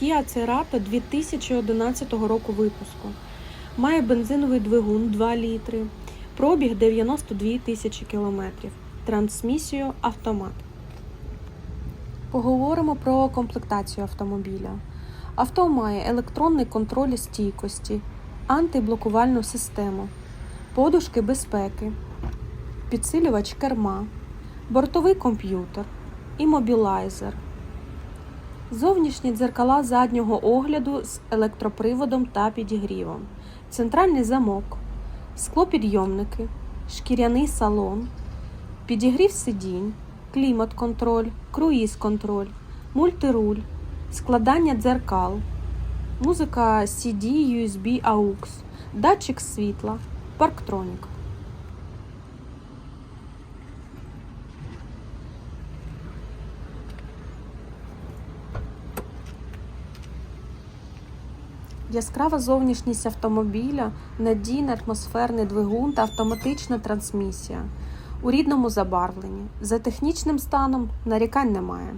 Kia Cerato 2011 року випуску. Має бензиновий двигун 2 літри, пробіг 92 тисячі кілометрів, трансмісію автомат. Поговоримо про комплектацію автомобіля. Авто має електронний контроль стійкості, антиблокувальну систему, подушки безпеки, підсилювач керма, бортовий комп'ютер, іммобілайзер, зовнішні дзеркала заднього огляду з електроприводом та підігрівом, центральний замок, склопідйомники, шкіряний салон, підігрів сидінь, клімат-контроль, круїз-контроль, мультируль, складання дзеркал, музика CD, USB AUX, датчик світла, парктронік. Яскрава зовнішність автомобіля, надійний атмосферний двигун та автоматична трансмісія у рідному забарвленні. За технічним станом нарікань немає.